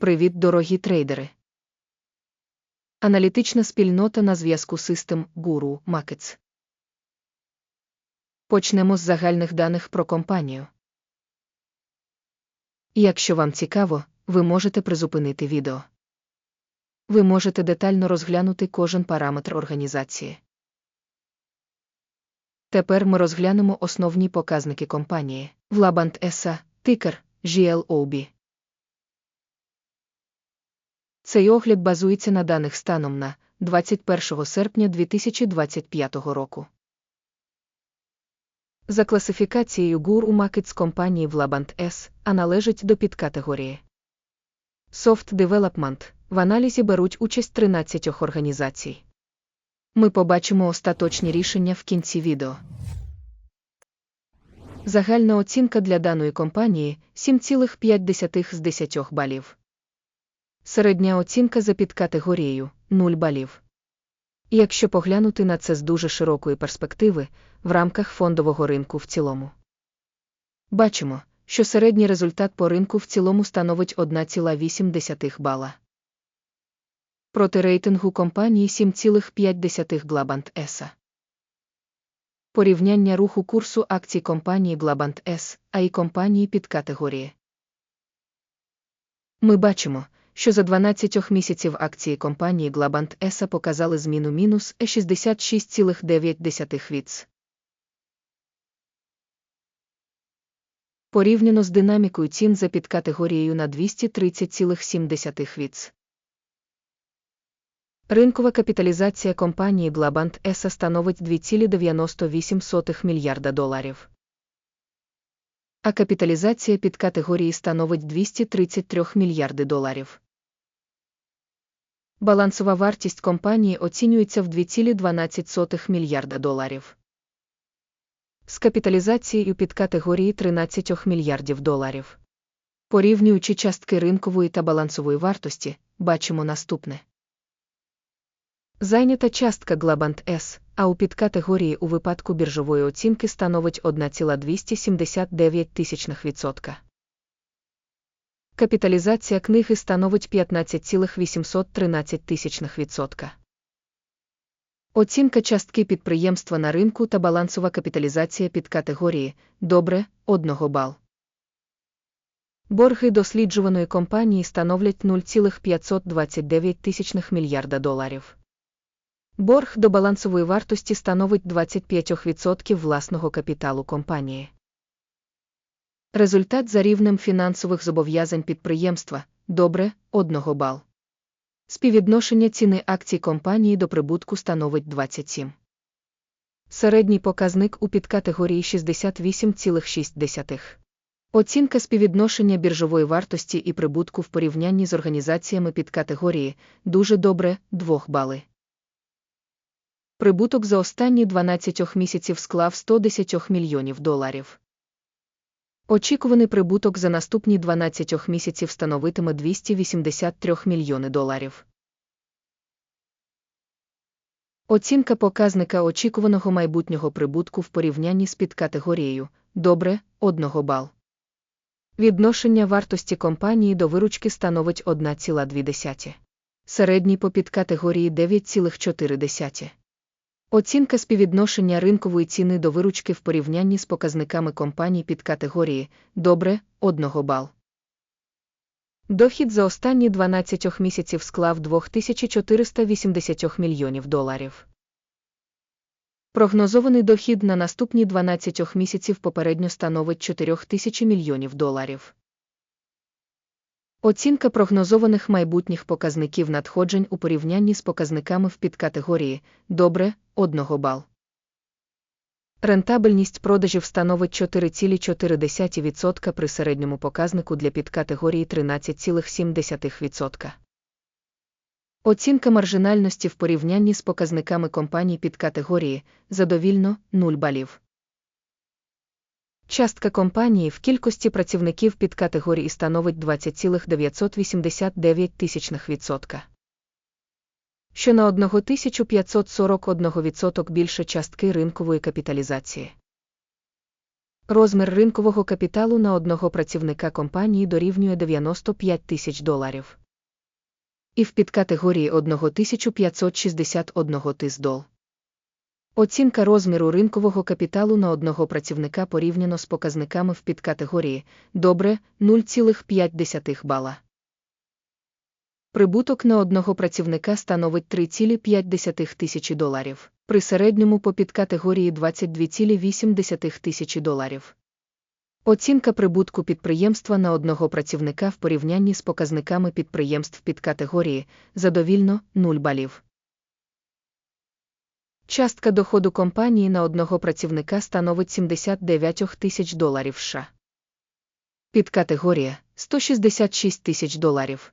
Привіт, дорогі трейдери. Аналітична спільнота на зв'язку System Guru Markets. Почнемо з загальних даних про компанію. Якщо вам цікаво, ви можете призупинити відео. Ви можете детально розглянути кожен параметр організації. Тепер ми розглянемо основні показники компанії. Влабант SA, тикер GLOB. Цей огляд базується на даних станом на 21 серпня 2025 року. За класифікацією ГУР у Markets компанії Влабант S, а належить до підкатегорії. Soft Development в аналізі беруть участь 13 організацій. Ми побачимо остаточні рішення в кінці відео. Загальна оцінка для даної компанії 7,5 з 10 балів. Середня оцінка за підкатегорією 0 балів. Якщо поглянути на це з дуже широкої перспективи, в рамках фондового ринку в цілому. Бачимо, що середній результат по ринку в цілому становить 1,8 бала. Проти рейтингу компанії 7,5 Glabant S. Порівняння руху курсу акцій компанії S, а й компанії під категорії. Ми бачимо, що за 12 місяців акції компанії Glabant S показали зміну мінус 66,9 віц. Порівняно з динамікою цін за підкатегорією на 230,7 віц. Ринкова капіталізація компанії S становить 2,98 мільярда доларів. А капіталізація під категорії становить 233 мільярди доларів. Балансова вартість компанії оцінюється в 2,12 мільярда доларів. З капіталізацією під категорії 13 мільярдів доларів. Порівнюючи частки ринкової та балансової вартості, бачимо наступне. Зайнята частка Glabant S, а у підкатегорії у випадку біржової оцінки становить 1,279%. Капіталізація книги становить 15,813%. Оцінка частки підприємства на ринку та балансова капіталізація під категорії добре 1 бал. Борги досліджуваної компанії становлять 0,529 мільярда доларів. Борг до балансової вартості становить 25% власного капіталу компанії. Результат за рівнем фінансових зобов'язань підприємства добре 1 бал. Співвідношення ціни акцій компанії до прибутку становить 27. Середній показник у підкатегорії 68,6. Оцінка співвідношення біржової вартості і прибутку в порівнянні з організаціями підкатегорії дуже добре 2 бали. Прибуток за останні 12 місяців склав 110 мільйонів доларів. Очікуваний прибуток за наступні 12 місяців становитиме 283 мільйони доларів. Оцінка показника очікуваного майбутнього прибутку в порівнянні з підкатегорією добре 1 бал. Відношення вартості компанії до виручки становить 1,2. Середній по підкатегорії 9,4. Оцінка співвідношення ринкової ціни до виручки в порівнянні з показниками компаній під категорії добре 1 бал. Дохід за останні 12 місяців склав 2480 мільйонів доларів. Прогнозований дохід на наступні 12 місяців попередньо становить 4000 мільйонів доларів. Оцінка прогнозованих майбутніх показників надходжень у порівнянні з показниками в підкатегорії добре 1 бал. Рентабельність продажів становить 4,4% при середньому показнику для підкатегорії 13,7%. Оцінка маржинальності в порівнянні з показниками компаній підкатегорії задовільно 0 балів. Частка компанії в кількості працівників під категорії становить 20,989%. Що на 1541% більше частки ринкової капіталізації. Розмір ринкового капіталу на одного працівника компанії дорівнює 95 тисяч доларів. І в підкатегорії 1561 тис дол. Оцінка розміру ринкового капіталу на одного працівника порівняно з показниками в підкатегорії добре 0,5 бала. Прибуток на одного працівника становить 3,5 тисячі доларів, при середньому по підкатегорії 22,8 тисячі доларів. Оцінка прибутку підприємства на одного працівника в порівнянні з показниками підприємств підкатегорії задовільно 0 балів. Частка доходу компанії на одного працівника становить 79 тисяч доларів США. Підкатегорія 166 тисяч доларів.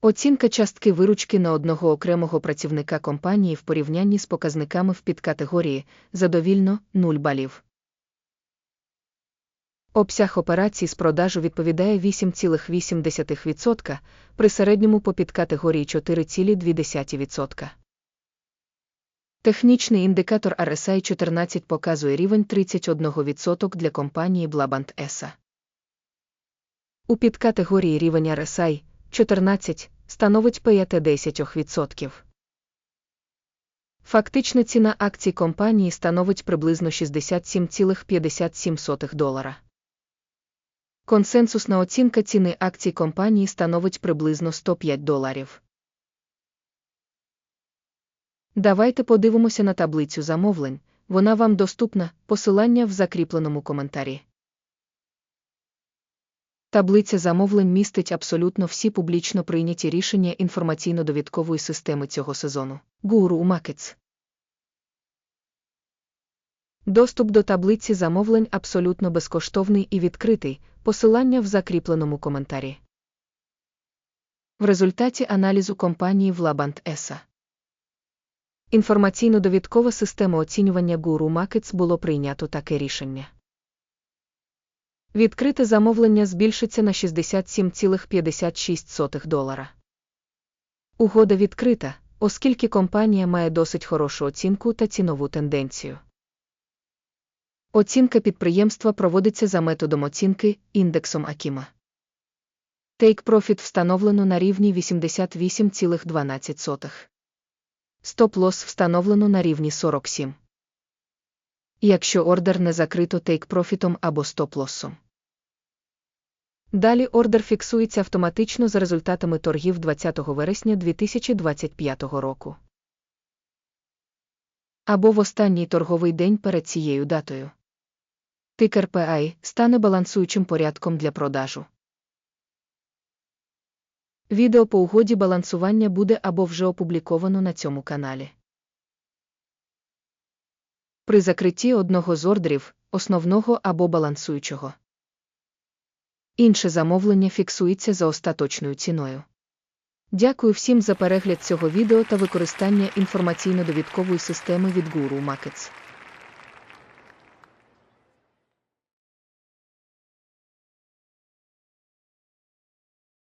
Оцінка частки виручки на одного окремого працівника компанії в порівнянні з показниками в підкатегорії задовільно 0 балів. Обсяг операцій з продажу відповідає 8,8%, при середньому по підкатегорії 4,2%. Технічний індикатор RSI 14 показує рівень 31% для компанії Blabant ESA. У підкатегорії рівень RSI 14 становить 5-10%. Фактична ціна акцій компанії становить приблизно 67,57 долара. Консенсусна оцінка ціни акцій компанії становить приблизно 105 доларів. Давайте подивимося на таблицю замовлень, вона вам доступна, посилання в закріпленому коментарі. Таблиця замовлень містить абсолютно всі публічно прийняті рішення інформаційно-довідкової системи цього сезону. Guru Markets. Доступ до таблиці замовлень абсолютно безкоштовний і відкритий, посилання в закріпленому коментарі. В результаті аналізу компанії Влабант ESA. Інформаційно-довідкова система оцінювання Guru Markets було прийнято таке рішення. Відкрите замовлення збільшиться на 67,56 долара. Угода відкрита, оскільки компанія має досить хорошу оцінку та цінову тенденцію. Оцінка підприємства проводиться за методом оцінки індексом Акіма. Take Profit встановлено на рівні 88,12. Стоп-лосс встановлено на рівні 47. Якщо ордер не закрито тейк-профітом або стоп-лоссом. Далі ордер фіксується автоматично за результатами торгів 20 вересня 2025 року. Або в останній торговий день перед цією датою. Тикер PI стане балансуючим порядком для продажу. Відео по угоді балансування буде або вже опубліковано на цьому каналі. При закритті одного з ордерів, основного або балансуючого. Інше замовлення фіксується за остаточною ціною. Дякую всім за перегляд цього відео та використання інформаційно-довідкової системи від Guru Markets.